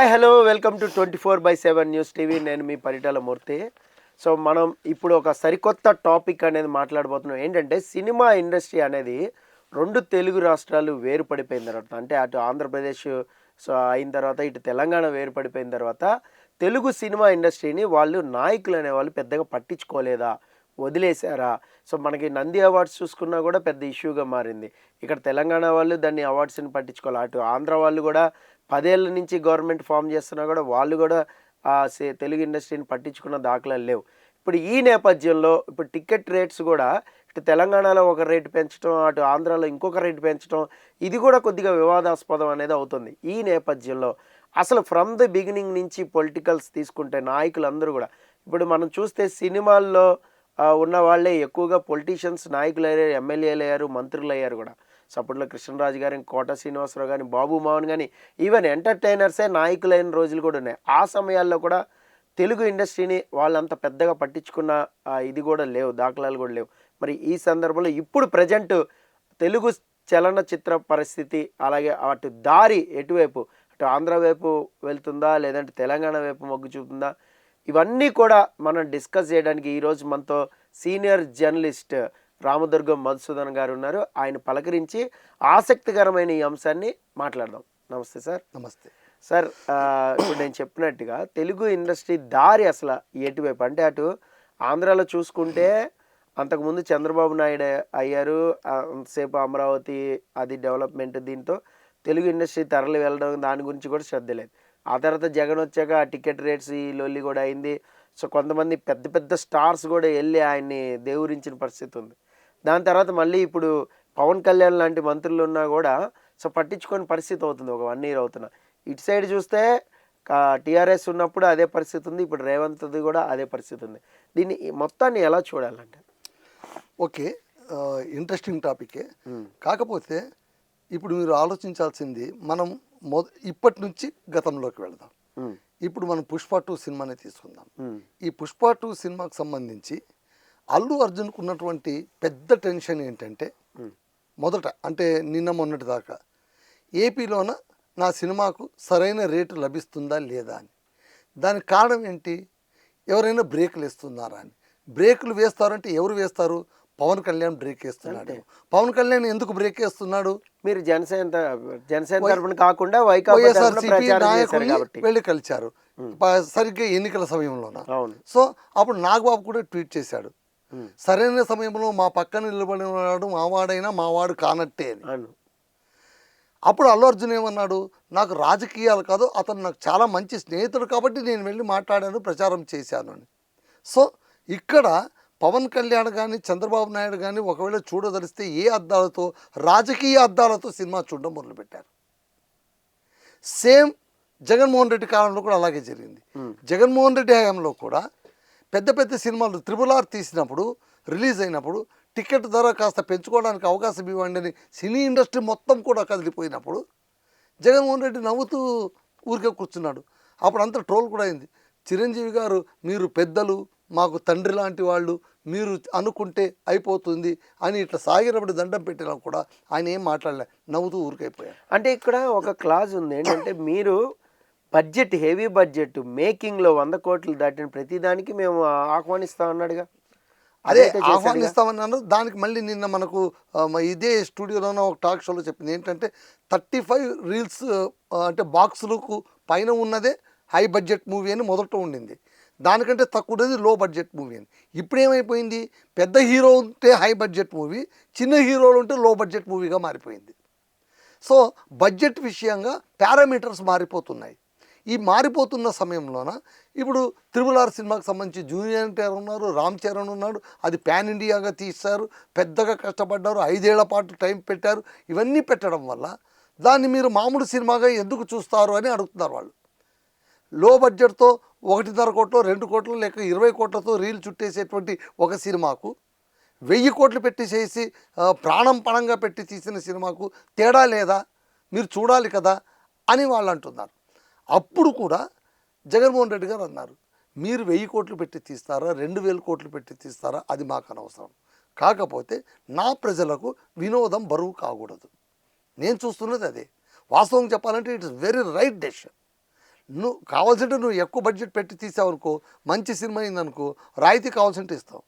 Hi hello welcome to twenty four by seven news TV నేను మీ పరిటాల మూర్తి. So మనం ఇప్పుడు ఒక సరికొత్త టాపిక్ అనేది మాట్లాడబోతున్నాం. ఏంటంటే సినిమా ఇండస్ట్రీ అనేది రెండు తెలుగు రాష్ట్రాలు వేరుపడిపోయిన తర్వాత అంటే అటు ఆంధ్రప్రదేశ్ సో అయిన తర్వాత ఇటు తెలంగాణ వేరుపడిపోయిన తర్వాత తెలుగు సినిమా ఇండస్ట్రీని వాళ్ళు నాయకులు అనేవాళ్ళు పెద్దగా పట్టించుకోలేదా? వదిలేశారా? సో మనకి నంది అవార్డ్స్ చూసుకున్నా కూడా పెద్ద ఇష్యూగా మారింది. ఇక్కడ తెలంగాణ వాళ్ళు దాన్ని అవార్డ్స్ని పట్టించుకోవాలి. అటు ఆంధ్ర వాళ్ళు కూడా పదేళ్ళ నుంచి గవర్నమెంట్ ఫామ్ చేస్తున్నా కూడా వాళ్ళు కూడా సే- తెలుగు ఇండస్ట్రీని పట్టించుకున్న దాఖలాలు లేవు. ఇప్పుడు ఈ నేపథ్యంలో ఇప్పుడు టికెట్ రేట్స్ కూడా ఇటు తెలంగాణలో ఒక రేటు పెంచడం అటు ఆంధ్రాలో ఇంకొక రేటు పెంచడం ఇది కూడా కొద్దిగా వివాదాస్పదం అనేది అవుతుంది. ఈ నేపథ్యంలో అసలు ఫ్రమ్ ది బిగినింగ్ నుంచి పొలిటికల్స్ తీసుకుంటే నాయకులందరూ కూడా ఇప్పుడు మనం చూస్తే సినిమాల్లో ఉన్న వాళ్ళే ఎక్కువగా పొలిటీషియన్స్ నాయకులు అయ్యారు ఎమ్మెల్యేలు అయ్యారు మంత్రులు అయ్యారు కూడా. సపోర్ట్లో కృష్ణరాజు గారి కోట శ్రీనివాసరావు కానీ బాబు మోహన్ కానీ ఈవెన్ ఎంటర్టైనర్సే నాయకులైన రోజులు కూడా ఉన్నాయి. ఆ సమయాల్లో కూడా తెలుగు ఇండస్ట్రీని వాళ్ళంత పెద్దగా పట్టించుకున్న ఇది కూడా లేవు దాఖలాలు కూడా లేవు. మరి ఈ సందర్భంలో ఇప్పుడు ప్రజెంట్ తెలుగు చలనచిత్ర పరిస్థితి అలాగే అటు దారి ఎటువైపు? అటు ఆంధ్ర వైపు వెళ్తుందా లేదంటే తెలంగాణ వైపు మొగ్గు చూపుతుందా? ఇవన్నీ కూడా మనం డిస్కస్ చేయడానికి ఈరోజు మనతో సీనియర్ జర్నలిస్ట్ రామదుర్గం మధుసూదన్ గారు ఉన్నారు. ఆయన పలకరించి ఆసక్తికరమైన ఈ అంశాన్ని మాట్లాడదాం. నమస్తే సార్. నమస్తే. సార్ ఇప్పుడు నేను చెప్పినట్టుగా తెలుగు ఇండస్ట్రీ దారి అసలు ఎటువైపు అంటే అటు ఆంధ్రాలో చూసుకుంటే అంతకుముందు చంద్రబాబు నాయుడు అయ్యారు. అంతసేపు అమరావతి అది డెవలప్మెంట్ దీంతో తెలుగు ఇండస్ట్రీ తరలి వెళ్ళడం దాని గురించి కూడా శ్రద్ధ లేదు. ఆ తర్వాత జగన్ వచ్చాక ఆ టికెట్ రేట్స్ ఈ లొల్లి కూడా అయింది. సో కొంతమంది పెద్ద పెద్ద స్టార్స్ కూడా వెళ్ళి ఆయన్ని దేవురించిన పరిస్థితి ఉంది. దాని తర్వాత మళ్ళీ ఇప్పుడు పవన్ కళ్యాణ్ లాంటి మంత్రులు ఉన్నా కూడా సో పట్టించుకోని పరిస్థితి అవుతుంది ఒక వన్ ఇయర్ అవుతున్నా. ఇటు సైడ్ చూస్తే టీఆర్ఎస్ ఉన్నప్పుడు అదే పరిస్థితి ఉంది ఇప్పుడు రేవంత్ది కూడా అదే పరిస్థితి ఉంది. దీన్ని మొత్తాన్ని ఎలా చూడాలంటే? ఓకే. ఇంట్రెస్టింగ్ టాపికే. కాకపోతే ఇప్పుడు మీరు ఆలోచించాల్సింది మనం మొద ఇప్పటి నుంచి గతంలోకి వెళదాం. ఇప్పుడు మనం పుష్ప టూ సినిమాని తీసుకుందాం. ఈ పుష్ప టూ సినిమాకి సంబంధించి అల్లు అర్జున్కు ఉన్నటువంటి పెద్ద టెన్షన్ ఏంటంటే మొదట అంటే నిన్న మొన్నటి దాకా ఏపీలోన నా సినిమాకు సరైన రేటు లభిస్తుందా లేదా అని. దానికి కారణం ఏంటి? ఎవరైనా బ్రేకులు వేస్తున్నారా అని. బ్రేకులు వేస్తారంటే ఎవరు వేస్తారు? పవన్ కళ్యాణ్ బ్రేక్ వేస్తున్నాడు పవన్ కళ్యాణ్ ఎందుకు బ్రేక్ వేస్తున్నాడు? మీరు జనసేన జనసేన తరపున కాకుండా వెళ్ళి కలిచారు సరిగ్గా ఎన్నికల సమయంలోన? సో అప్పుడు నాగబాబు కూడా ట్వీట్ చేశాడు. సరైన సమయంలో మా పక్కన నిలబడిన వాడు మావాడైనా మావాడు కానట్టే అని. అప్పుడు అల్లు అర్జున్ ఏమన్నాడు? నాకు రాజకీయాలు కాదు అతను నాకు చాలా మంచి స్నేహితుడు కాబట్టి నేను వెళ్ళి మాట్లాడాను ప్రచారం చేశాను అని. సో ఇక్కడ పవన్ కళ్యాణ్ కానీ చంద్రబాబు నాయుడు కానీ ఒకవేళ చూడదలిస్తే ఏ అద్దాలతో రాజకీయ అద్దాలతో సినిమా చూడడం మొదలుపెట్టారు. సేమ్ జగన్మోహన్ రెడ్డి కాలంలో కూడా అలాగే జరిగింది. జగన్మోహన్ రెడ్డి హయాంలో కూడా పెద్ద పెద్ద సినిమాలు త్రిబుల్ ఆర్ తీసినప్పుడు రిలీజ్ అయినప్పుడు టికెట్ ధర కాస్త పెంచుకోవడానికి అవకాశం ఇవ్వండి అని సినీ ఇండస్ట్రీ మొత్తం కూడా కదిలిపోయినప్పుడు జగన్మోహన్ రెడ్డి నవ్వుతూ ఊరికే కూర్చున్నాడు. అప్పుడు అంత ట్రోల్ కూడా అయింది. చిరంజీవి గారు మీరు పెద్దలు మాకు తండ్రి లాంటి వాళ్ళు మీరు అనుకుంటే అయిపోతుంది అని ఇట్లా సాగినప్పుడు దండం పెట్టినా కూడా ఆయన ఏం మాట్లాడలే నవ్వుతూ ఊరికైపోయాడు. అంటే ఇక్కడ ఒక క్లాజ్ ఉంది. ఏంటంటే మీరు బడ్జెట్ హెవీ బడ్జెట్ మేకింగ్లో వంద కోట్లు దాటిన ప్రతిదానికి మేము ఆహ్వానిస్తాం అన్నాడుగా అదే. ఆహ్వానిస్తామన్నాను. దానికి మళ్ళీ నిన్న మనకు ఇదే స్టూడియోలోనో ఒక టాక్ షోలో చెప్పింది. ఏంటంటే థర్టీ ఫైవ్ రీల్స్ అంటే బాక్సులకు పైన ఉన్నదే హై బడ్జెట్ మూవీ అని మొదట ఉండింది. దానికంటే తక్కువది లో బడ్జెట్ మూవీ అని. ఇప్పుడు ఏమైపోయింది పెద్ద హీరో ఉంటే హై బడ్జెట్ మూవీ చిన్న హీరోలు ఉంటే లో బడ్జెట్ మూవీగా మారిపోయింది. సో బడ్జెట్ విషయంగా పారామీటర్స్ మారిపోతున్నాయి. ఈ మారిపోతున్న సమయంలోన ఇప్పుడు త్రిబులార్ సినిమాకి సంబంధించి జూనియర్ ఎన్టీఆర్ ఉన్నారు రామ్ చరణ్ ఉన్నాడు అది పాన్ ఇండియాగా తీశారు పెద్దగా కష్టపడ్డారు ఐదేళ్ళ పాటు టైం పెట్టారు ఇవన్నీ పెట్టడం వల్ల దాన్ని మీరు మామూలు సినిమాగా ఎందుకు చూస్తారు అని అడుగుతున్నారు వాళ్ళు. లో బడ్జెట్తో ఒకటిన్నర కోట్లు రెండు కోట్లు లేక ఇరవై కోట్లతో రీల్ చుట్టేసేటువంటి ఒక సినిమాకు వెయ్యి కోట్లు పెట్టి చేసి ప్రాణం పణంగా పెట్టి తీసిన సినిమాకు తేడా లేదా? మీరు చూడాలి కదా అని వాళ్ళు అంటున్నారు. అప్పుడు కూడా జగన్మోహన్ రెడ్డి గారు అన్నారు మీరు వెయ్యి కోట్లు పెట్టి తీస్తారా రెండు వేల కోట్లు పెట్టి తీస్తారా అది మాకు అనవసరం. కాకపోతే నా ప్రజలకు వినోదం బరువు కాకూడదు. నేను చూస్తున్నది అదే. వాస్తవం చెప్పాలంటే ఇట్స్ వెరీ రైట్ డెసిషన్. నువ్వు కావాల్సింటే నువ్వు ఎక్కువ బడ్జెట్ పెట్టి తీసావనుకో మంచి సినిమా అయిందనుకో రాయితీ కావాల్సింటే ఇస్తావు.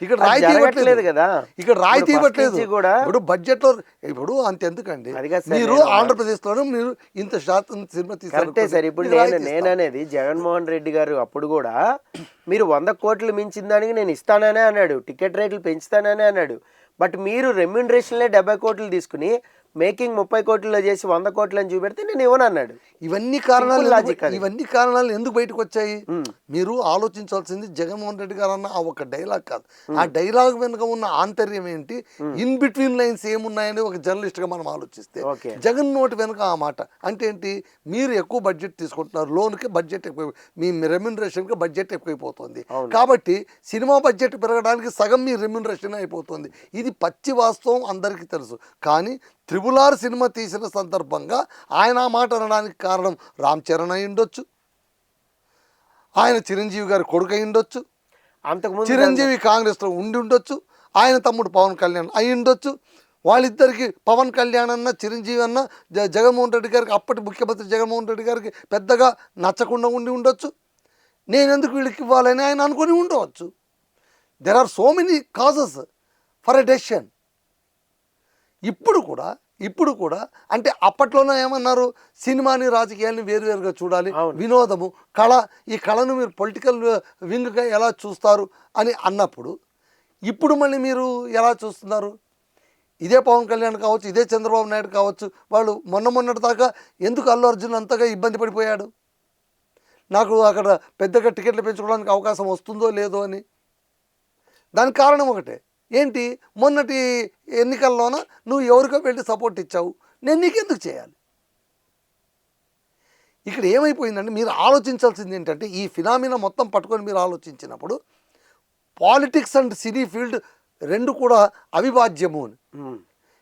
ఇక్కడ రాయితీ ఇవ్వట్లేదు. కదా. ఇక్కడ రాయితీ ఇవ్వట్లేదు. కూడా- ఇప్పుడు బడ్జెట్లో ఇప్పుడు అంతెందుకండి. మీరు ఆంధ్రప్రదేశ్లోనే మీరు ఇంత శాతం సినిమా తీసారు కరెక్టే సార్ ఇప్పుడు నేను. నేననేది జగన్మోహన్ రెడ్డి గారు అప్పుడు కూడా మీరు వంద కోట్లు మించిన దానికి నేను ఇస్తాననే అన్నాడు టికెట్ రేట్లు పెంచుతాననే అన్నాడు. బట్ మీరు రెమ్యూనరేషన్లే డెబ్బై కోట్లు తీసుకుని మేకింగ్ ముప్పై కోట్లలో చేసి వంద కోట్లు అని చూపెడితే నేను ఇవ్వను అన్నాడు ఇవన్నీ కారణాలు. ఇవన్నీ కారణాలు ఎందుకు బయటకు వచ్చాయి. మీరు ఆలోచించాల్సింది జగన్మోహన్ రెడ్డి గారు అన్న ఆ ఒక డైలాగ్ కాదు. ఆ డైలాగ్ వెనుక ఉన్న ఆంతర్యం ఏంటి? ఇన్ బిట్వీన్ లైన్స్ ఏమున్నాయని ఒక జర్నలిస్ట్గా మనం ఆలోచిస్తే. జగన్ నోటి వెనుక ఆ మాట. అంటే ఏంటి? మీరు ఎక్కువ బడ్జెట్ తీసుకుంటున్నారు లోన్కి బడ్జెట్ ఎక్కువ మీ రెమ్యునరేషన్కి బడ్జెట్ ఎక్కువైపోతుంది. కాబట్టి సినిమా బడ్జెట్ పెరగడానికి సగం మీ రెమ్యునరేషన్ అయిపోతుంది. ఇది పచ్చి వాస్తవం అందరికీ తెలుసు. కానీ త్రిబుల్ ఆర్ సినిమా తీసిన సందర్భంగా ఆయన ఆ మాట అనడానికి కారణం రామ్ చరణ్ అయి ఉండొచ్చు. ఆయన చిరంజీవి గారి కొడుకు అయి ఉండొచ్చు. అంతకుముందు చిరంజీవి కాంగ్రెస్లో ఉండి ఉండొచ్చు. ఆయన తమ్ముడు పవన్ కళ్యాణ్ అయి ఉండొచ్చు. వాళ్ళిద్దరికి పవన్ కళ్యాణ్ అన్న చిరంజీవి అన్న జ జగన్మోహన్ రెడ్డి గారికి అప్పటి ముఖ్యమంత్రి జగన్మోహన్ రెడ్డి గారికి పెద్దగా నచ్చకుండా ఉండి ఉండొచ్చు. నేను ఎందుకు వీళ్ళకి ఇవ్వాలని ఆయన అనుకొని ఉండవచ్చు. There are so many causes for a decision ఇప్పుడు కూడా ఇప్పుడు కూడా అంటే అప్పట్లోనే ఏమన్నారు? సినిమాని రాజకీయాల్ని వేరువేరుగా చూడాలి. వినోదము కళ ఈ కళను మీరు పొలిటికల్ వింగ్గా ఎలా చూస్తారు అని అన్నప్పుడు ఇప్పుడు మళ్ళీ మీరు ఎలా చూస్తున్నారు? ఇదే పవన్ కళ్యాణ్ కావచ్చు ఇదే చంద్రబాబు నాయుడు కావచ్చు వాళ్ళు మొన్న మొన్నటి దాకా ఎందుకు అల్లు అర్జున్ అంతగా ఇబ్బంది పడిపోయాడు? నాకు అక్కడ పెద్దగా టికెట్లు పెంచుకోవడానికి అవకాశం వస్తుందో లేదో అని. దానికి కారణం ఒకటే. ఏంటి? మొన్నటి ఎన్నికల్లోన నువ్వు ఎవరికో వెళ్ళి సపోర్ట్ ఇచ్చావు. నేను నీకెందుకు చేయాలి? ఇక్కడ ఏమైపోయిందంటే మీరు ఆలోచించాల్సింది ఏంటంటే ఈ ఫినామినా మొత్తం పట్టుకొని మీరు ఆలోచించినప్పుడు పాలిటిక్స్ అండ్ సినీ ఫీల్డ్ రెండు కూడా అవిభాజ్యము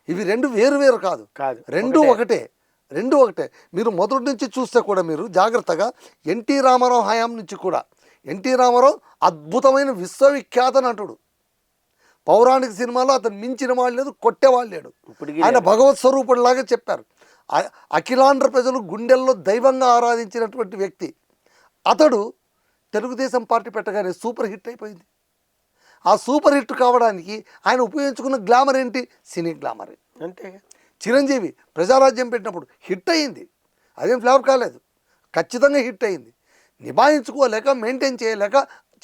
ఇవి రెండు వేరు వేరు కాదు. కాదు, రెండు. ఒకటే. రెండు ఒకటే. మీరు మొదటి నుంచి చూస్తే కూడా మీరు జాగ్రత్తగా ఎన్టీ రామారావు హయాం నుంచి కూడా. ఎన్టీ రామారావు అద్భుతమైన విశ్వవిఖ్యాత నటుడు పౌరాణిక సినిమాలో అతను మించిన వాళ్ళు లేదు కొట్టేవాళ్ళు లేడు. ఆయన భగవత్ స్వరూపుడిలాగా చెప్పారు. అఖిలాంధ్ర ప్రజలు గుండెల్లో దైవంగా ఆరాధించినటువంటి వ్యక్తి. అతడు తెలుగుదేశం పార్టీ పెట్టగానే సూపర్ హిట్ అయిపోయింది. ఆ సూపర్ హిట్ కావడానికి ఆయన ఉపయోగించుకున్న గ్లామర్ ఏంటి? Cine glamour. అంతే. చిరంజీవి ప్రజారాజ్యం పెట్టినప్పుడు హిట్ అయ్యింది. అదేం ఫ్లాప్ కాలేదు. ఖచ్చితంగా హిట్ అయింది నిభాయించుకోలేక మెయింటైన్ చేయలేక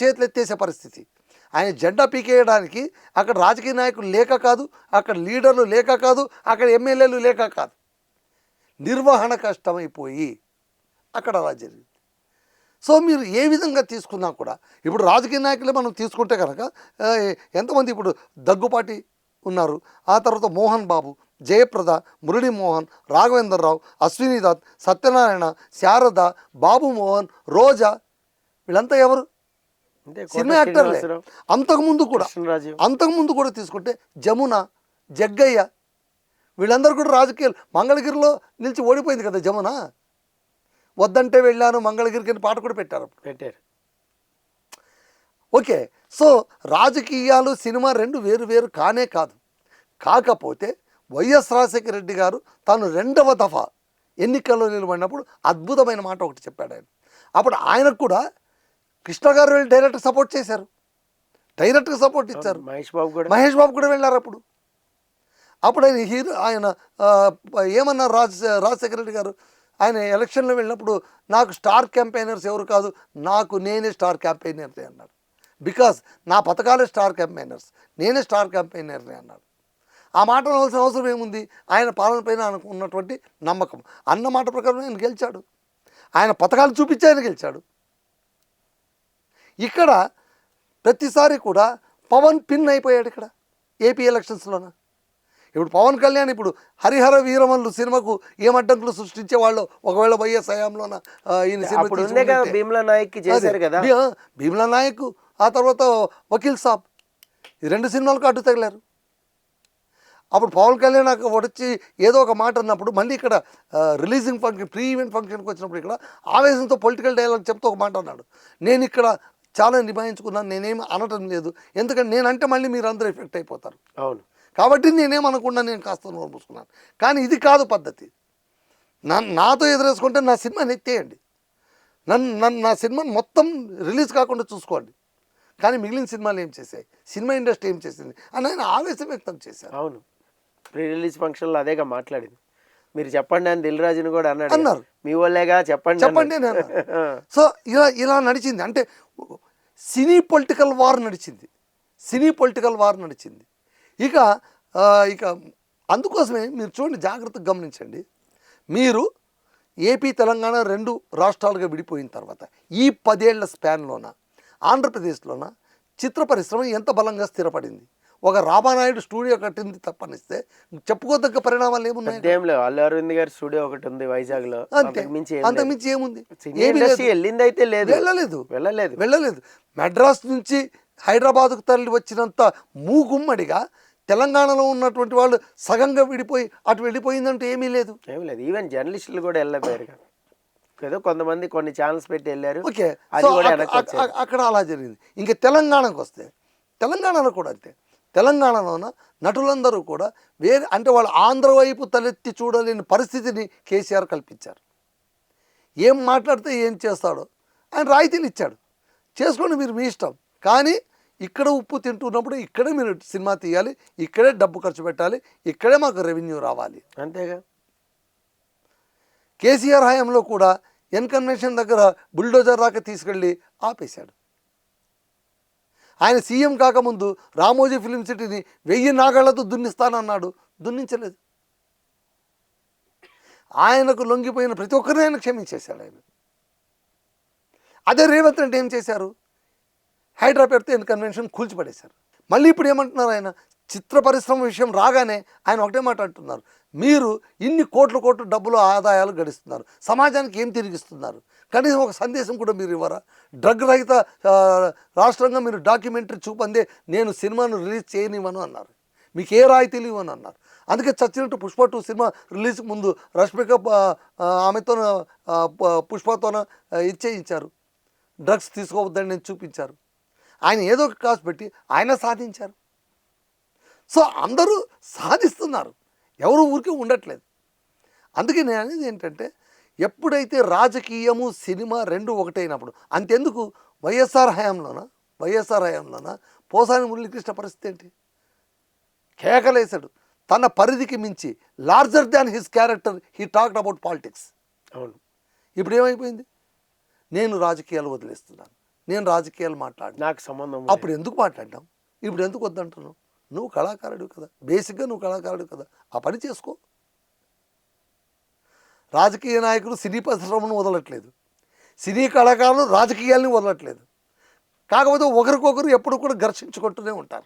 చేతులు ఎత్తేసే పరిస్థితి. ఆయన జెండా పీకేయడానికి అక్కడ రాజకీయ నాయకులు లేక కాదు అక్కడ లీడర్లు లేక కాదు అక్కడ ఎమ్మెల్యేలు లేక కాదు. నిర్వహణ కష్టమైపోయి అక్కడ అలా జరిగింది. సో మీరు ఏ విధంగా తీసుకున్నా కూడా ఇప్పుడు రాజకీయ నాయకులే మనం తీసుకుంటే కనుక ఎంతమంది ఇప్పుడు దగ్గుపాటి ఉన్నారు ఆ తర్వాత మోహన్ బాబు జయప్రద మురళీమోహన్ రాఘవేంద్రరావు అశ్విని దత్ సత్యనారాయణ శారద బాబు మోహన్ రోజా వీళ్ళంతా ఎవరు? సినిమా యాక్టర్లే. అంతకుముందు కూడా అంతకుముందు కూడా తీసుకుంటే జమున జగ్గయ్య వీళ్ళందరూ కూడా రాజకీయాలు. మంగళగిరిలో నిలిచి ఓడిపోయింది కదా జమున? వద్దంటే వెళ్ళాను మంగళగిరికి అని పాట కూడా పెట్టారు. పెట్టారు. ఓకే సో రాజకీయాలు సినిమా రెండు వేరు వేరు కానే కాదు. కాకపోతే వైఎస్ రాజశేఖర రెడ్డి గారు తాను రెండవ దఫా ఎన్నికల్లో నిలబడినప్పుడు అద్భుతమైన మాట ఒకటి చెప్పాడు ఆయన. అప్పుడు ఆయనకు కూడా కృష్ణ గారు వెళ్ళి డైరెక్ట్ సపోర్ట్ చేశారు. డైరెక్ట్గా సపోర్ట్ ఇచ్చారు. మహేష్ బాబు కూడా మహేష్ బాబు కూడా వెళ్ళారు అప్పుడు. అప్పుడు ఆయన హీరో ఆయన ఏమన్నారు రాజ్ రాజశేఖర రెడ్డి గారు? ఆయన ఎలక్షన్లో వెళ్ళినప్పుడు నాకు స్టార్ క్యాంపెయినర్స్ ఎవరు కాదు నాకు నేనే స్టార్ క్యాంపెయినర్ని అన్నాడు. బికాస్ నా పథకాలే స్టార్ క్యాంపెయినర్స్ నేనే స్టార్ క్యాంపెయినర్ని అన్నాడు. ఆ మాట అనవలసిన అవసరం ఏముంది? ఆయన పాలన పైన ఆయనకు ఉన్నటువంటి నమ్మకం. అన్న మాట ప్రకారం ఆయన గెలిచాడు. ఆయన పథకాలు చూపించి ఆయన గెలిచాడు. ఇక్కడ ప్రతిసారి కూడా పవన్ పిన్ అయిపోయాడు ఇక్కడ ఏపీ ఎలక్షన్స్లోన. ఇప్పుడు పవన్ కళ్యాణ్ ఇప్పుడు హరిహర వీరమల్లు సినిమాకు ఏం అడ్డంకులు సృష్టించే వాళ్ళు ఒకవేళ వైఎస్ హయాంలోన భీమ్లా నాయక్ చేశారు కదా? భీమ్లా నాయక్ ఆ తర్వాత వకీల్ సాబ్ ఈ రెండు సినిమాలకు అడ్డు తగిలారు. అప్పుడు పవన్ కళ్యాణ్ అక్కడ వచ్చి ఏదో ఒక మాట అన్నప్పుడు మళ్ళీ ఇక్కడ రిలీజింగ్ ఫంక్షన్ ప్రీ ఈవెంట్ ఫంక్షన్కి వచ్చినప్పుడు ఇక్కడ ఆవేశంతో పొలిటికల్ డైలాగ్ చెప్తూ ఒక మాట అన్నాడు. నేను ఇక్కడ చాలా నిభాయించుకున్నాను నేనేం అనటం లేదు. ఎందుకంటే నేనంటే మళ్ళీ మీరు అందరూ ఎఫెక్ట్ అయిపోతారు. అవును. కాబట్టి నేనేం అనకుండా నేను కాస్త నోరు మూసుకున్నాను. కానీ ఇది కాదు పద్ధతి. నా నాతో ఎదురేసుకుంటే నా సినిమాని ఎత్తేయండి నన్ను నన్ను నా సినిమాని మొత్తం రిలీజ్ కాకుండా చూసుకోండి. కానీ మిగిలిన సినిమాలు ఏం చేశాయి? సినిమా ఇండస్ట్రీ ఏం చేసింది? అని ఆయన ఆవేశం వ్యక్తం చేశారు. అవును. ప్రీ రిలీజ్ ఫంక్షన్లో అదేగా మాట్లాడింది. మీరు చెప్పండి అని దిల్ రాజుని కూడా అన్నాడు. అన్నారు. మీ వాళ్ళేగా చెప్పండి చెప్పండి. సో ఇలా ఇలా నడిచింది. అంటే సినీ పొలిటికల్ వార్ నడిచింది. సినీ పొలిటికల్ వార్ నడిచింది. ఇక ఇక అందుకోసమే మీరు చూడండి జాగ్రత్తగా గమనించండి. మీరు ఏపీ తెలంగాణ రెండు రాష్ట్రాలుగా విడిపోయిన తర్వాత ఈ పదేళ్ళ స్పాన్లోన ఆంధ్రప్రదేశ్లోన చిత్ర పరిశ్రమ ఎంత బలంగా స్థిరపడింది? ఒక రామానాయుడు స్టూడియో కట్టింది తప్పనిస్తే చెప్పుకోదగ్గ పరిణామాలు ఏమున్నాయి ఏం లేవు. అల్లు అరవింద్ గారి స్టూడియో ఒకటి ఉంది వైజాగ్లో అంతే మించి అంతకుమించి ఏముంది? ఏమీ వెళ్ళింది అయితే లేదు. వెళ్ళలేదు. వెళ్ళలేదు. వెళ్ళలేదు. మెడ్రాస్ నుంచి హైదరాబాద్కు తరలి వచ్చినంత మూగుమ్మడిగా తెలంగాణలో ఉన్నటువంటి వాళ్ళు సగంగా విడిపోయి అటు వెళ్ళిపోయిందంటే ఏమీ లేదు. ఏం లేదు. ఈవెన్ జర్నలిస్టులు కూడా వెళ్ళలేకపోయారు కదా ఏదో కొంతమంది కొన్ని ఛానల్స్ పెట్టి వెళ్ళారు. ఓకే. అక్కడ అలా జరిగింది. ఇంకా తెలంగాణకు వస్తే తెలంగాణలో కూడా అంతే. తెలంగాణలోన నటులందరూ కూడా వేరే అంటే వాళ్ళు ఆంధ్ర వైపు తలెత్తి చూడలేని పరిస్థితిని కేసీఆర్ కల్పించారు. ఏం మాట్లాడితే ఏం చేస్తాడో ఆయన రాయితీలు ఇచ్చాడు. చేసుకోండి మీరు మీ ఇష్టం. కానీ ఇక్కడ ఉప్పు తింటున్నప్పుడు ఇక్కడే మీరు సినిమా తీయాలి ఇక్కడే డబ్బు ఖర్చు పెట్టాలి ఇక్కడే మాకు రెవెన్యూ రావాలి. అంతేగా? కేసీఆర్ హయాంలో కూడా ఎన్ కన్వెన్షన్ దగ్గర బుల్డోజర్ దాకా తీసుకెళ్ళి ఆపేశాడు. ఆయన సీఎం కాకముందు రామోజీ ఫిలిం సిటీని వెయ్యి నాగాళ్ళతో దున్నిస్తానన్నాడు. దున్నించలేదు. ఆయనకు లొంగిపోయిన ప్రతి ఒక్కరిని ఆయన క్షమించేశాడు ఆయన. అదే రేవంత్ రెడ్డి ఏం చేశారు? హైదరాబాద్తో కన్వెన్షన్ కూల్చిపడేశారు. మళ్ళీ ఇప్పుడు ఏమంటున్నారు ఆయన? చిత్ర పరిశ్రమ విషయం రాగానే ఆయన ఒకటే మాట అంటున్నారు. మీరు ఇన్ని కోట్ల కోట్ల డబ్బులు ఆదాయాలు గడిస్తున్నారు. సమాజానికి ఏం తిరిగిస్తున్నారు? కనీసం ఒక సందేశం కూడా మీరు ఇవ్వరా? డ్రగ్ రహిత రాష్ట్రంగా మీరు డాక్యుమెంటరీ చూపందే నేను సినిమాను రిలీజ్ చేయనివ్వను అన్నారు. మీకు ఏ రాయితీలు ఇవ్వను అన్నారు. అందుకే చచ్చినట్టు పుష్ప టూ సినిమా రిలీజ్ ముందు రష్మిక ఆమెతో పుష్పతోన ఇచ్చేయించారు. డ్రగ్స్ తీసుకోవద్దని నేను చూపించారు. ఆయన ఏదో ఒక కాసు పెట్టి ఆయన సాధించారు. సో అందరూ సాధిస్తున్నారు. ఎవరు ఊరికే ఉండట్లేదు. అందుకే నేను అనేది ఏంటంటే ఎప్పుడైతే రాజకీయము సినిమా రెండు ఒకటైనప్పుడు అంతెందుకు? వైఎస్ఆర్ హయాంలోన? వైఎస్ఆర్ హయాంలోన? పోసాని మురళీకృష్ణ పరిస్థితి ఏంటి? కేకలేశాడు. తన పరిధికి మించి larger than his character he talked about politics. అవును. ఇప్పుడు ఏమైపోయింది? నేను రాజకీయాలు వదిలేస్తున్నాను. నేను రాజకీయాలు మాట్లాడినా. నాకు సంబంధం. అప్పుడు ఎందుకు మాట్లాడ్డాం? ఇప్పుడు ఎందుకు వద్దంటున్నావు? నువ్వు కళాకారుడు కదా. బేసిక్గా నువ్వు కళాకారుడు కదా. ఆ పని చేసుకో. రాజకీయ నాయకులు సినీ పరిశ్రమను వదలట్లేదు. సినీ కళాకారులు రాజకీయాల్ని వదలట్లేదు. కాకపోతే ఒకరికొకరు ఎప్పుడు కూడా ఘర్షించుకుంటూనే ఉంటారు.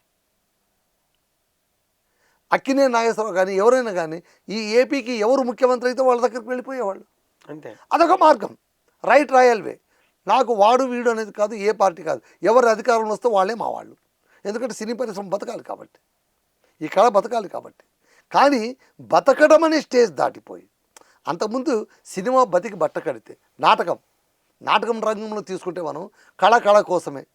అక్కినే నాగేశ్వరరావు కానీ ఎవరైనా కానీ ఈ ఏపీకి ఎవరు ముఖ్యమంత్రి అయితే వాళ్ళ దగ్గరికి వెళ్ళిపోయేవాళ్ళు. అంతే. అదొక మార్గం. రైట్ రాయల్ వే నాకు వాడు వీడు అనేది కాదు ఏ పార్టీ కాదు. ఎవరు అధికారంలో వస్తే వాళ్ళే మా వాళ్ళు. ఎందుకంటే సినీ పరిశ్రమ బతకాలి కాబట్టి. ఈ కళ బతకాలి కాబట్టి. కానీ బతకడం అనే స్టేజ్ దాటిపోయి అంతకుముందు సినిమా బతికి బట్ట కడితే నాటకం నాటకం రంగంలో తీసుకుంటే మనం కళ కళ కోసమే.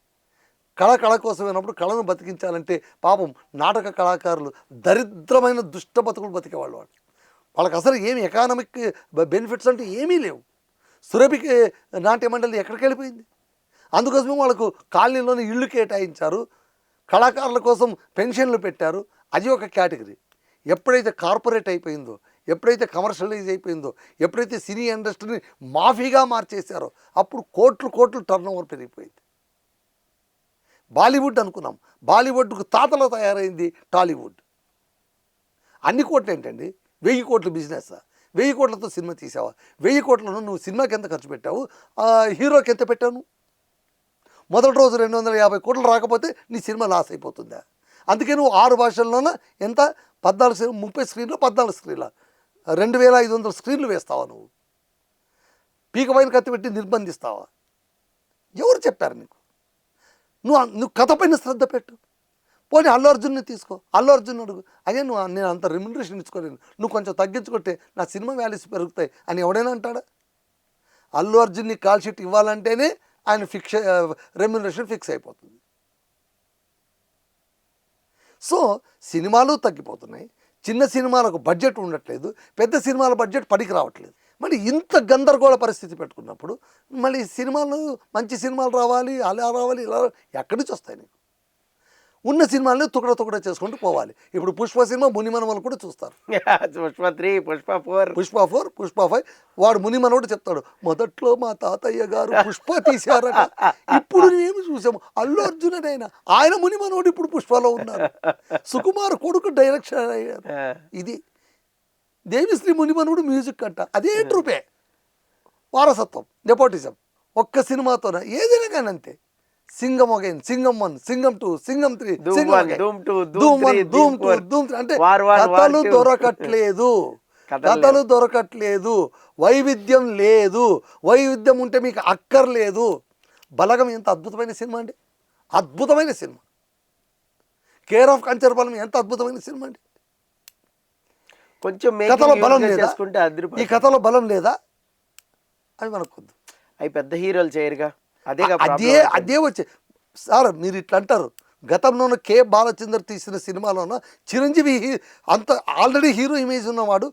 కళ కళ కోసమైనప్పుడు కళను బతికించాలంటే పాపం నాటక కళాకారులు దరిద్రమైన దుష్ట బతుకులు బతికేవాళ్ళు వాళ్ళు. వాళ్ళకి అసలు ఏమి ఎకానమిక్ బెనిఫిట్స్ అంటే ఏమీ లేవు. సురభికి నాట్య మండలి ఎక్కడికి వెళ్ళిపోయింది అందుకోసమే వాళ్ళకు కాలనీలోని ఇళ్ళు కేటాయించారు కళాకారుల కోసం పెన్షన్లు పెట్టారు. అది ఒక కేటగిరీ. ఎప్పుడైతే కార్పొరేట్ అయిపోయిందో ఎప్పుడైతే కమర్షియలైజ్ అయిపోయిందో ఎప్పుడైతే సినీ ఇండస్ట్రీని మాఫీగా మార్చేశారో అప్పుడు కోట్లు కోట్లు టర్న్ ఓవర్ పెరిగిపోయింది. బాలీవుడ్ అనుకున్నాం. బాలీవుడ్కు తాతలో తయారైంది టాలీవుడ్. అన్ని కోట్లు ఏంటండి? వెయ్యి కోట్ల బిజినెస్ వెయ్యి కోట్లతో సినిమా తీసావా? వెయ్యి కోట్లను నువ్వు సినిమాకి ఎంత ఖర్చు పెట్టావు? హీరోకి ఎంత పెట్టావు నువ్వు? మొదటి రోజు రెండు వందల యాభై కోట్లు రాకపోతే నీ సినిమా లాస్ అయిపోతుందా? అందుకే నువ్వు ఆరు భాషల్లోన ఎంత? పద్నాలుగు స్క్రీన్ ముప్పై స్క్రీన్లో పద్నాలుగు స్క్రీన్ల. రెండు వేల ఐదు వందల స్క్రీన్లు వేస్తావా నువ్వు? పీక పైన కత్తి పెట్టి నిర్బంధిస్తావా? ఎవరు చెప్పారు నీకు? నువ్వు నువ్వు కథ పైన శ్రద్ధ పెట్టు. పోనీ అల్లు అర్జున్ని తీసుకో. అల్లు అర్జున్ అడుగు. అదే నువ్వు నేను అంత రెమ్యునరేషన్ ఇచ్చుకోలేను. నువ్వు కొంచెం తగ్గించుకుంటే నా సినిమా వాల్యూస్ పెరుగుతాయి అని ఎవడైనా అంటాడా? అల్లు అర్జున్ని కాల్ షీట్ ఇవ్వాలంటేనే ఆయన ఫిక్స్ రెమ్యునరేషన్ ఫిక్స్ అయిపోతుంది. సో సినిమాలు తగ్గిపోతున్నాయి. చిన్న సినిమాలకు బడ్జెట్ ఉండట్లేదు. పెద్ద సినిమాల బడ్జెట్ పనికి రావట్లేదు. మరి ఇంత గందరగోళ పరిస్థితి పెట్టుకున్నప్పుడు మళ్ళీ సినిమాలు మంచి సినిమాలు రావాలి అలా రావాలి ఇలా ఎక్కడి నుంచి వస్తాయి నీకు? ఉన్న సినిమాలని తుకడ తుకడ చేసుకుంటూ పోవాలి. ఇప్పుడు పుష్ప సినిమా మునిమనమలు కూడా చూస్తారు. Pushpa three Pushpa four. Pushpa four Pushpa five. వాడు మునిమనోడు చెప్తాడు మొదట్లో మా తాతయ్య గారు పుష్ప తీశారట. ఇప్పుడు మేము చూసాము అల్లు అర్జునుడైనా? ఆయన మునిమనోడు ఇప్పుడు పుష్పలో ఉన్నారు సుకుమార్ కొడుకు డైరెక్షన్ అయ్యారు ఇది దేవిశ్రీ మునిమనుడు మ్యూజిక్ అంట. అదే ట్రూపే. వారసత్వం నెపోటిజం. ఒక్క సినిమాతోన? ఏదైనా కానీ అంతే. Singam again Singam one Singam two Singam three two, Doom Dhoom one Dhoom two. Dhoom three అంటే కథలు. దొరకట్లేదు. కథలు దొరకట్లేదు. వైవిధ్యం లేదు. వైవిధ్యం ఉంటే మీకు అక్కర్లేదు. బలగం ఎంత అద్భుతమైన సినిమా అండి. అద్భుతమైన సినిమా. కేర్ ఆఫ్ కంచరపాలెం ఎంత అద్భుతమైన సినిమా అండి. కొంచెం కథలో బలం లేదా? ఈ కథలో బలం లేదా? అని మనకొద్దు అవి పెద్ద హీరోలు చేయరుగా. అదేగా అదే అదే వచ్చే సార్ మీరు ఇట్లా అంటారు గతంలోన కె బాలచందర్ తీసిన సినిమాలోన చిరంజీవి అంత ఆల్రెడీ హీరో ఇమేజ్ ఉన్నవాడు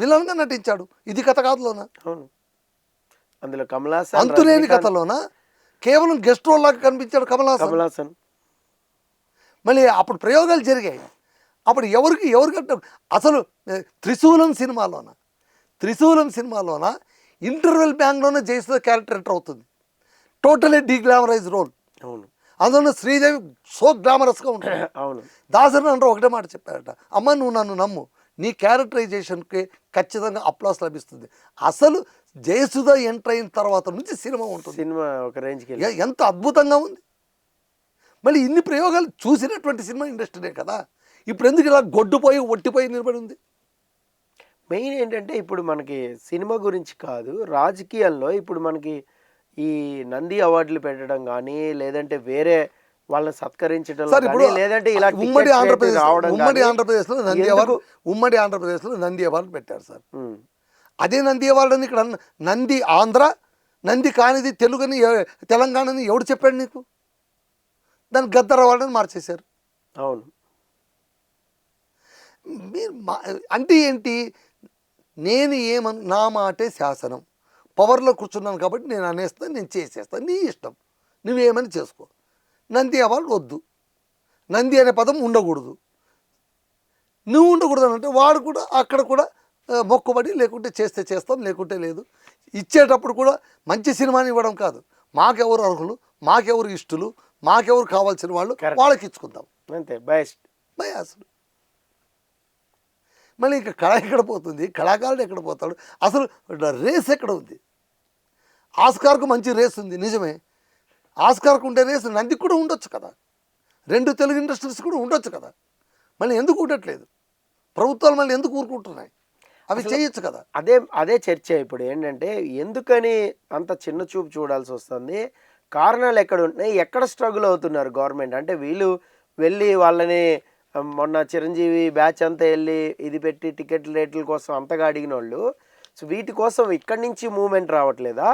విలన్గా నటించాడు. ఇది కథ కాదులోన. అందులో కమల్ హాసన్ అంతులేని కథలోన కేవలం గెస్ట్ రోల్ లాగా కనిపించాడు కమల్ హాసన్ కమల్ హాసన్ మళ్ళీ అప్పుడు ప్రయోగాలు జరిగాయి. అప్పుడు ఎవరికి ఎవరికంటే అసలు త్రిశూలం సినిమాలోన త్రిశూలం సినిమాలోన ఇంటర్వెల్ బ్యాంక్లోనే జయసుధ క్యారెక్టర్ ఎంటర్ అవుతుంది. Totally deglamorise role. అవును. అందులో శ్రీదేవి సో గ్లామరస్గా ఉంటుంది. అవును. దాసరి అంటారు ఒకటే మాట చెప్పారట అమ్మ నువ్వు నన్ను నమ్ము. నీ క్యారెక్టరైజేషన్కి ఖచ్చితంగా అప్లాస్ లభిస్తుంది. అసలు జయసుధ ఎంటర్ అయిన తర్వాత నుంచి సినిమా ఉంటుంది. సినిమా ఒక రేంజ్కి ఎంత అద్భుతంగా ఉంది. మళ్ళీ ఇన్ని ప్రయోగాలు చూసినటువంటి సినిమా ఇండస్ట్రీనే కదా. ఇప్పుడు ఎందుకు ఇలా గొడ్డుపోయి ఒట్టిపోయి నిలబడి ఉంది? మెయిన్ ఏంటంటే ఇప్పుడు మనకి సినిమా గురించి కాదు రాజకీయాల్లో ఇప్పుడు మనకి ఈ నంది అవార్డులు పెట్టడం కానీ లేదంటే వేరే వాళ్ళని సత్కరించడం సార్ ఇప్పుడు లేదంటే ఇలా ఉమ్మడి ఆంధ్రప్రదేశ్ ఉమ్మడి ఆంధ్రప్రదేశ్లో నంది అవార్డు ఉమ్మడి ఆంధ్రప్రదేశ్లో నంది అవార్డు పెట్టారు సార్. అదే నంది అవార్డు అని ఇక్కడ నంది ఆంధ్ర నంది కానిది తెలుగుని తెలంగాణని ఎవడు చెప్పాడు నీకు? దాన్ని గద్దర్ అవార్డు అని మార్చేశారు. అవును. మీరు అంటే ఏంటి? నేను ఏమన్ నా మాటే శాసనం. పవర్లో కూర్చున్నాను కాబట్టి నేను అనేస్తాను నేను చేసేస్తాను. నీ ఇష్టం. నువ్వేమని చేసుకో. నంది అవార్డు వద్దు. నంది అనే పదం ఉండకూడదు. నువ్వు ఉండకూడదు అంటే వాడు కూడా అక్కడ కూడా మొక్కుబడి లేకుంటే చేస్తే చేస్తాం లేకుంటే లేదు. ఇచ్చేటప్పుడు కూడా మంచి సినిమాని ఇవ్వడం కాదు. మాకెవరు అర్హులు మాకెవరు ఇష్టలు మాకెవరు కావాల్సిన వాళ్ళు. వాళ్ళకి ఇచ్చుకుందాం అంతే. భయ అసలు మళ్ళీ ఇంకా కళ ఎక్కడ పోతుంది? కళాకారుడు ఎక్కడ పోతాడు? అసలు రేస్ ఎక్కడ ఉంది? ఆస్కార్కు మంచి రేస్ ఉంది నిజమే. ఆస్కార్కు ఉండే రేస్ నందికి కూడా ఉండొచ్చు కదా. రెండు తెలుగు ఇండస్ట్రీస్ కూడా ఉండొచ్చు కదా. మళ్ళీ ఎందుకు ఉండట్లేదు? ప్రభుత్వాలు మళ్ళీ ఎందుకు ఊరుకుంటున్నాయి? అవి చేయొచ్చు కదా. అదే అదే చర్చ ఇప్పుడు ఏంటంటే ఎందుకని అంత చిన్న చూపు చూడాల్సి వస్తుంది? కారణాలు ఎక్కడ ఉంటున్నాయి? ఎక్కడ స్ట్రగుల్ అవుతున్నారు గవర్నమెంట్? అంటే వీళ్ళు వెళ్ళి వాళ్ళని మొన్న చిరంజీవి బ్యాచ్ అంతా వెళ్ళి ఇది పెట్టి టికెట్ రేట్ల కోసం అంతగా అడిగిన వాళ్ళు సో వీటి కోసం ఇక్కడి నుంచి మూమెంట్ రావట్లేదా?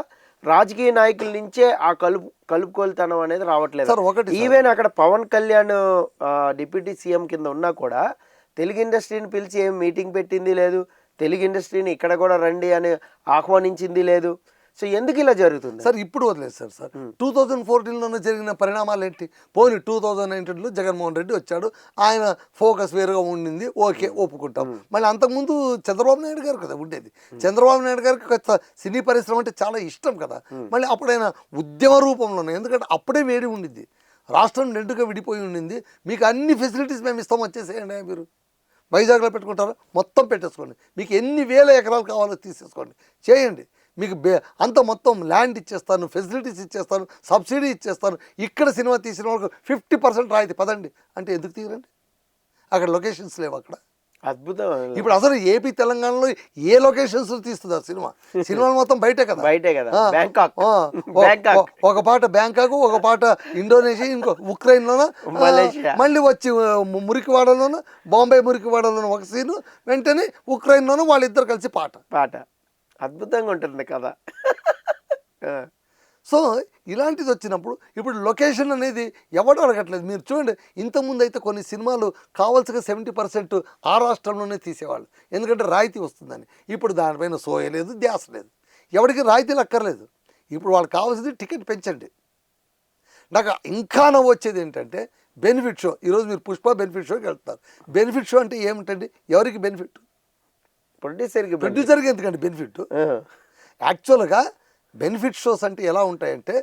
రాజకీయ నాయకుల నుంచే ఆ కలుపు కలుపుకోలుతనం అనేది రావట్లేదు? ఒకటి. ఈవెన్ అక్కడ పవన్ కళ్యాణ్ డిప్యూటీ సీఎం కింద ఉన్నా కూడా తెలుగు ఇండస్ట్రీని పిలిచి ఏం మీటింగ్ పెట్టింది లేదు? తెలుగు ఇండస్ట్రీని ఇక్కడ కూడా రండి అని ఆహ్వానించింది లేదు. సో ఎందుకు ఇలా జరుగుతుంది? సార్ ఇప్పుడు వదిలేస్తారు సార్ టూ థౌజండ్ ఫోర్టీన్లోనే జరిగిన పరిణామాలు ఏంటి? పోనీ టూ థౌజండ్ నైన్టీన్లో జగన్మోహన్ రెడ్డి వచ్చాడు ఆయన ఫోకస్ వేరుగా ఉండింది ఓకే ఒప్పుకుంటాం. మళ్ళీ అంతకుముందు చంద్రబాబు నాయుడు గారు కదా ఉండేది. చంద్రబాబు నాయుడు గారికి కొత్త సినీ పరిశ్రమ అంటే చాలా ఇష్టం కదా. మళ్ళీ అప్పుడైనా ఉద్యమ రూపంలోనే ఎందుకంటే అప్పుడే వేడి ఉండింది. రాష్ట్రం రెండుగా విడిపోయి ఉండింది. మీకు అన్ని ఫెసిలిటీస్ మేము ఇస్తాం వచ్చేసేయండి మీరు. వైజాగ్లో పెట్టుకుంటారా? మొత్తం పెట్టేసుకోండి. మీకు ఎన్ని వేల ఎకరాలు కావాలో తీసేసుకోండి. చేయండి. మీకు బే అంత మొత్తం ల్యాండ్ ఇచ్చేస్తాను ఫెసిలిటీస్ ఇచ్చేస్తాను సబ్సిడీ ఇచ్చేస్తాను. ఇక్కడ సినిమా తీసిన వాళ్ళకి ఫిఫ్టీ పర్సెంట్ రాయితీ. పదండి. అంటే ఎందుకు తీయరండి? అక్కడ లొకేషన్స్ లేవు అక్కడ. అద్భుతం. ఇప్పుడు అసలు ఏపీ తెలంగాణలో ఏ లొకేషన్స్ తీస్తుంది ఆ సినిమా? సినిమాలు మొత్తం బయటే కదా. బయటే కదా. బ్యాంకాక్ ఒక పాట బ్యాంకాక్ ఒక పాట ఇండోనేషియా ఇంకో ఉక్రెయిన్లోన? మలేషియా. మళ్ళీ వచ్చి మురికివాడలోన? బాంబే మురికివాడలోన? ఒక సీను. వెంటనే ఉక్రెయిన్లోన? వాళ్ళిద్దరు కలిసి పాట. పాట. అద్భుతంగా ఉంటుంది కదా సో ఇలాంటిది వచ్చినప్పుడు ఇప్పుడు లొకేషన్ అనేది ఎవడు అడగట్లేదు. మీరు చూడండి ఇంతకుముందు అయితే కొన్ని సినిమాలు కావాల్సిన సెవెంటీ పర్సెంట్ ఆ రాష్ట్రంలోనే తీసేవాళ్ళు. ఎందుకంటే రాయితీ వస్తుందని. ఇప్పుడు దానిపైన సోయ లేదు ధ్యాస లేదు. ఎవరికి రాయితీలు అక్కర్లేదు ఇప్పుడు వాళ్ళకి కావాల్సింది టికెట్ పెంచండి. నాకు ఇంకా నవ్వు వచ్చేది ఏంటంటే బెనిఫిట్ షో. ఈరోజు మీరు పుష్ప బెనిఫిట్ షోకి వెళ్తారు బెనిఫిట్ షో అంటే ఏమిటండి? ఎవరికి బెనిఫిట్? ప్రొడ్యూసర్కి ప్రొడ్యూసర్కి ఎందుకండి బెనిఫిట్ యాక్చువల్గా బెనిఫిట్ షోస్ అంటే ఎలా ఉంటాయంటే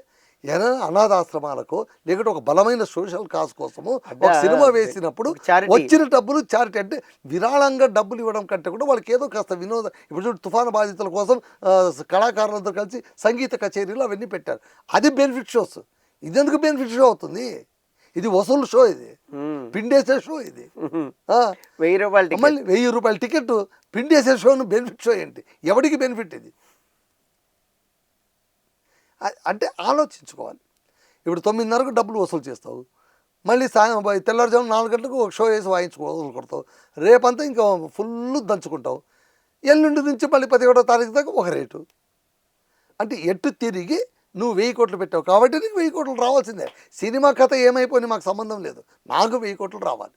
ఏదైనా అనాథాశ్రమాలకు లేకుంటే ఒక బలమైన సోషల్ కాజ్ కోసము ఒక సినిమా. వేసినప్పుడు. వచ్చిన డబ్బులు చారిటీ అంటే విరాళంగా డబ్బులు ఇవ్వడం కంటే కూడా వాళ్ళకి ఏదో కాస్త వినోద ఇప్పుడు చూడు తుఫాను బాధితుల కోసం కళాకారులతో కలిసి సంగీత కచేరీలు అవన్నీ పెట్టారు. అది బెనిఫిట్ షోస్ ఇదెందుకు బెనిఫిట్ షో అవుతుంది? ఇది వసూలు షో ఇది. పిండేసే షో ఇది. వెయ్యి రూపాయలు. మళ్ళీ వెయ్యి రూపాయల టికెట్ పిండేసే షోను బెనిఫిట్ షో ఏంటి? ఎవడికి బెనిఫిట్ ఇది? అంటే ఆలోచించుకోవాలి. ఇప్పుడు తొమ్మిదిన్నరకు డబ్బులు వసూలు చేస్తావు. మళ్ళీ సాయం తెల్లారుజామున నాలుగు గంటలకు ఒక షో వేసి వాయించుకో వసూలు కొడతావు. రేపంతా ఇంకా ఫుల్ దంచుకుంటావు. ఎల్లుండి నుంచి మళ్ళీ పదిహేడో తారీఖు దాకా ఒక రేటు. అంటే ఎట్టు తిరిగి నువ్వు వెయ్యి కోట్లు పెట్టావు కాబట్టి నీకు వెయ్యి కోట్లు రావాల్సిందే. సినిమా కథ ఏమైపోయినా మాకు సంబంధం లేదు. నాకు వెయ్యి కోట్లు రావాలి.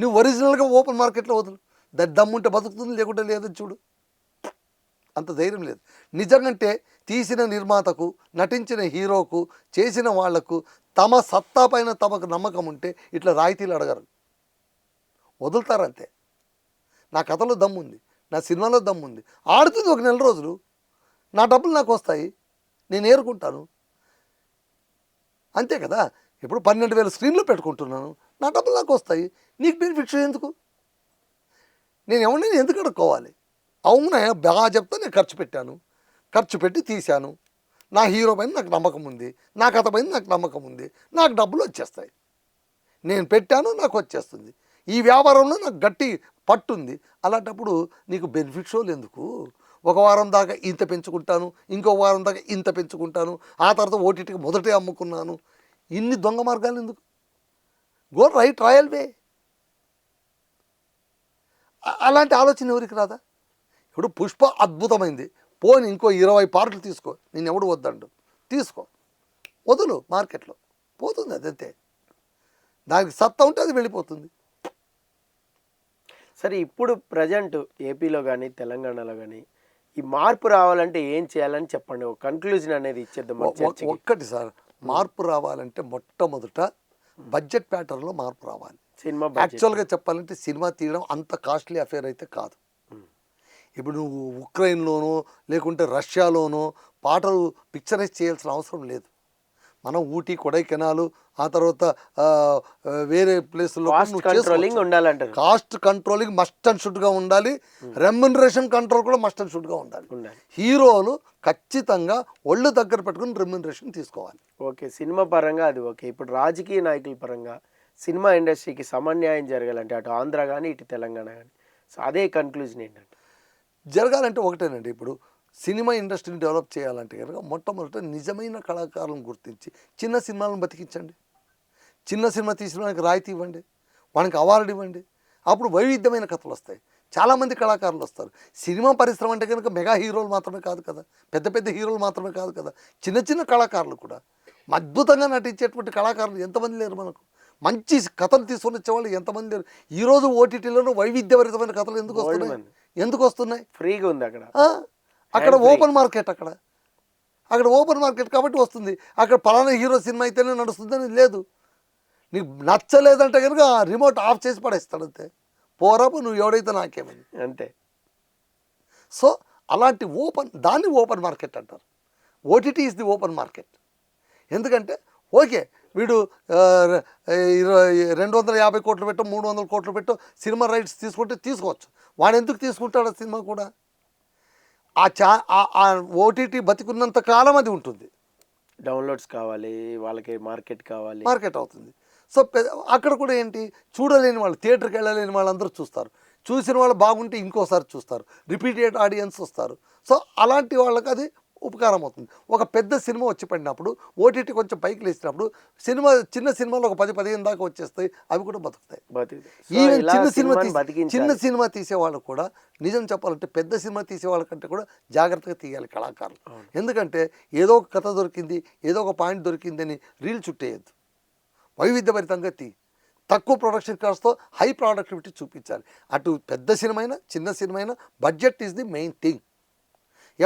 నువ్వు ఒరిజినల్గా ఓపెన్ మార్కెట్లో వదులు. దాని దమ్ముంటే బతుకుతుంది లేకుంటే లేదని చూడు. అంత ధైర్యం లేదు. నిజంగంటే తీసిన నిర్మాతకు నటించిన హీరోకు చేసిన వాళ్ళకు తమ సత్తా పైన తమకు నమ్మకం ఉంటే ఇట్లా రాయితీలు అడగరు. వదులుతారంతే. నా కథలో దమ్ముంది నా సినిమాలో దమ్ముంది ఆడుతుంది ఒక నెల రోజులు. నా డబ్బులు నాకు వస్తాయి. నేను ఏరుకుంటాను. అంతే కదా? ఇప్పుడు పన్నెండు వేల స్క్రీన్లు పెట్టుకుంటున్నాను. నా డబ్బులు నాకు వస్తాయి. నీకు బెనిఫిట్స్ ఎందుకు? నేను ఎవరిని ఎందుకు అడుక్కోవాలి? అవునా బాగా చెప్తే నేను ఖర్చు పెట్టాను. ఖర్చు పెట్టి తీశాను. నా హీరో పైన నాకు నమ్మకం ఉంది. నా కథ పైన నాకు నమ్మకం ఉంది. నాకు డబ్బులు వచ్చేస్తాయి. నేను పెట్టాను నాకు వచ్చేస్తుంది. ఈ వ్యాపారంలో నాకు గట్టి పట్టుంది. అలాంటప్పుడు నీకు బెనిఫిట్ ఎందుకు? ఒక వారం దాకా ఇంత పెంచుకుంటాను ఇంకో వారం దాకా ఇంత పెంచుకుంటాను ఆ తర్వాత ఓటీటీకి మొదటే అమ్ముకున్నాను. ఇన్ని దొంగ మార్గాలు ఎందుకు? Go right royal way. అలాంటి ఆలోచన ఎవరికి రాదా? ఇప్పుడు పుష్ప అద్భుతమైంది. పోని ఇంకో ఇరవై పార్ట్లు తీసుకో. నేను ఎవడు వద్దండు. తీసుకో. వదులు మార్కెట్లో. పోతుంది అదంతే. దానికి సత్తా ఉంటే అది వెళ్ళిపోతుంది. సరే ఇప్పుడు ప్రజెంట్ ఏపీలో కానీ తెలంగాణలో కానీ ఈ మార్పు రావాలంటే ఏం చేయాలని చెప్పండి. ఒక కన్క్లూజన్ అనేది ఇచ్చేద్దాం. ఒక్కటి సార్ మార్పు రావాలంటే మొట్టమొదట బడ్జెట్ ప్యాటర్న్లో మార్పు రావాలి. సినిమా. యాక్చువల్గా చెప్పాలంటే సినిమా తీయడం అంత కాస్ట్లీ అఫేర్ అయితే కాదు. ఇప్పుడు నువ్వు ఉక్రెయిన్లోనో లేకుంటే రష్యాలోనో పాటలు పిక్చరైజ్ చేయాల్సిన అవసరం లేదు. మనం ఊటీ కొడైకెనాలు ఆ తర్వాత వేరే ప్లేస్లో కంట్రోలింగ్ ఉండాలంటారు. కాస్ట్ కంట్రోలింగ్ మస్ట్ అండ్ షుడ్గా ఉండాలి. రెమ్యునరేషన్ కంట్రోల్ కూడా మస్ట్ అండ్ షుడ్గా ఉండాలి. హీరోలు ఖచ్చితంగా ఒళ్ళు దగ్గర పెట్టుకుని రెమ్యునరేషన్ తీసుకోవాలి. ఓకే సినిమా పరంగా అది ఓకే. ఇప్పుడు రాజకీయ నాయకుల పరంగా సినిమా ఇండస్ట్రీకి సమన్యాయం జరగాలంటే అటు ఆంధ్ర కానీ ఇటు తెలంగాణ కానీ సో అదే కన్క్లూజన్ ఏంటంటే? జరగాలంటే ఒకటేనండి. ఇప్పుడు సినిమా ఇండస్ట్రీని డెవలప్ చేయాలంటే కనుక మొట్టమొదట నిజమైన కళాకారులను గుర్తించి చిన్న సినిమాలను బతికించండి. చిన్న సినిమా తీసిన వానికి రాయితీ ఇవ్వండి వానికి అవార్డు ఇవ్వండి. అప్పుడు వైవిధ్యమైన కథలు వస్తాయి. చాలామంది కళాకారులు వస్తారు. సినిమా పరిశ్రమ అంటే కనుక మెగా హీరోలు మాత్రమే కాదు కదా? పెద్ద పెద్ద హీరోలు మాత్రమే కాదు కదా? చిన్న చిన్న కళాకారులు కూడా. అద్భుతంగా నటించేటువంటి కళాకారులు ఎంతమంది లేరు మనకు? మంచి కథలు తీసుకొని వచ్చేవాళ్ళు ఎంతమంది లేరు? ఈరోజు ఓటీటీలోనూ వైవిధ్యభరితమైన కథలు ఎందుకు వస్తున్నాయి. ఎందుకు వస్తున్నాయి? ఫ్రీగా ఉంది అక్కడ. అక్కడ. ఓపెన్ మార్కెట్ అక్కడ. అక్కడ ఓపెన్ మార్కెట్ కాబట్టి వస్తుంది. అక్కడ పలానా హీరో సినిమా అయితేనే నడుస్తుందని లేదు. నీకు నచ్చలేదంటే కనుక రిమోట్ ఆఫ్ చేసి పడేస్తాడు అంతే. పోరాపు నువ్వు ఎవడైతే నాకేమని. అంతే. సో అలాంటి ఓపెన్ దాన్ని ఓపెన్ మార్కెట్ అంటారు. OTT is the open market ఎందుకంటే ఓకే వీడు ఇరవై రెండు వందల యాభై కోట్లు పెట్టో మూడు వందల కోట్లు పెట్టో సినిమా రైట్స్ తీసుకుంటే తీసుకోవచ్చు. వాడు ఎందుకు తీసుకుంటాడు ఆ సినిమా కూడా? ఆ చా ఆ ఓటీటీ బతికున్నంత కాలం అది ఉంటుంది. డౌన్లోడ్స్ కావాలి వాళ్ళకి మార్కెట్ కావాలి. మార్కెట్ అవుతుంది. సో అక్కడ కూడా ఏంటి? చూడలేని వాళ్ళు థియేటర్కి వెళ్ళలేని వాళ్ళందరూ చూస్తారు. చూసిన వాళ్ళు బాగుంటే ఇంకోసారి చూస్తారు. రిపీటెడ్ ఆడియన్స్ వస్తారు. సో అలాంటి వాళ్ళకి అది ఉపకారం అవుతుంది. ఒక పెద్ద సినిమా వచ్చి పడినప్పుడు ఓటీటీ కొంచెం పైకి లేచినప్పుడు సినిమా చిన్న సినిమాలు ఒక పది పదిహేను దాకా వచ్చేస్తాయి అవి కూడా బతుకుతాయి. ఈవెన్ చిన్న సినిమా సినిమాని. చిన్న సినిమా తీసేవాళ్ళు కూడా నిజం చెప్పాలంటే పెద్ద సినిమా తీసేవాళ్ళ కంటే కూడా జాగ్రత్తగా తీయాలి కళాకారులు. ఎందుకంటే ఏదో ఒక కథ దొరికింది ఏదో ఒక పాయింట్ దొరికిందని రీల్ చుట్టేయద్దు. వైవిధ్యభరితంగా తీ. తక్కువ ప్రొడక్షన్ కాస్ట్తో హై ప్రొడక్టివిటీ చూపించాలి. అటు పెద్ద సినిమా అయినా చిన్న సినిమా అయినా budget is the main thing.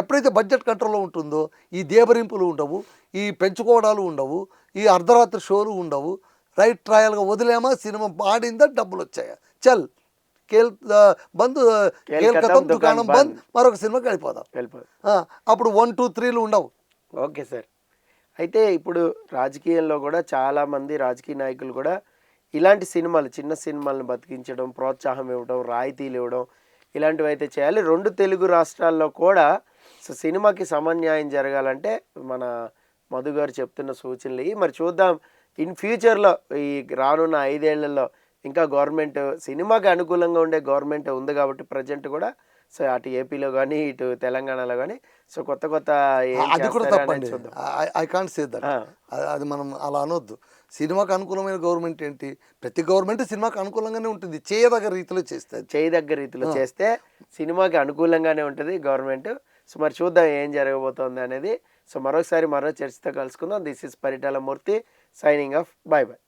ఎప్పుడైతే బడ్జెట్ కంట్రోల్లో ఉంటుందో ఈ దేబరింపులు ఉండవు ఈ పెంచుకోవడాలు ఉండవు ఈ అర్ధరాత్రి షోలు ఉండవు రైట్ ట్రయల్గా వదిలేమా సినిమా ఆడిందా డబ్బులు వచ్చాయా చల్. కేల్ బంద్ కేల్ కేల్ కథం, కథం దుకాణం బంద్. మరొక సినిమాకి వెళ్ళిపోదాం. అప్పుడు వన్ టూ త్రీలు ఉండవు. Okay sir. అయితే ఇప్పుడు రాజకీయంలో కూడా చాలా మంది రాజకీయ నాయకులు కూడా ఇలాంటి సినిమాలు చిన్న సినిమాలను బతికించడం ప్రోత్సాహం ఇవ్వడం రాయితీలు ఇవ్వడం ఇలాంటివి అయితే చేయాలి. రెండు తెలుగు రాష్ట్రాల్లో కూడా సో సినిమాకి సమన్యాయం జరగాలంటే మన మధు గారు చెప్తున్న సూచనలు ఇవి. మరి చూద్దాం. ఇన్ ఫ్యూచర్లో ఈ రానున్న ఐదేళ్ళలో ఇంకా గవర్నమెంట్ సినిమాకి అనుకూలంగా ఉండే గవర్నమెంట్ ఉంది కాబట్టి ప్రజెంట్ కూడా. సో అటు ఏపీలో కానీ ఇటు తెలంగాణలో కానీ సో కొత్త కొత్త అది కూడా తప్పండి. I can't say that. అది మనం అలా అనొద్దు. సినిమాకి అనుకూలమైన గవర్నమెంట్ ఏంటి? ప్రతి గవర్నమెంట్ సినిమాకి అనుకూలంగానే ఉంటుంది. చేయదగ్గ రీతిలో చేస్తుంది చేయదగ్గ రీతిలో చేస్తే సినిమాకి అనుకూలంగానే ఉంటుంది గవర్నమెంట్. సో మరి చూద్దాం ఏం జరగబోతోంది అనేది సో మరొకసారి మరో చర్చతో కలుసుకుందాం. This is Paritala Murthy signing off bye bye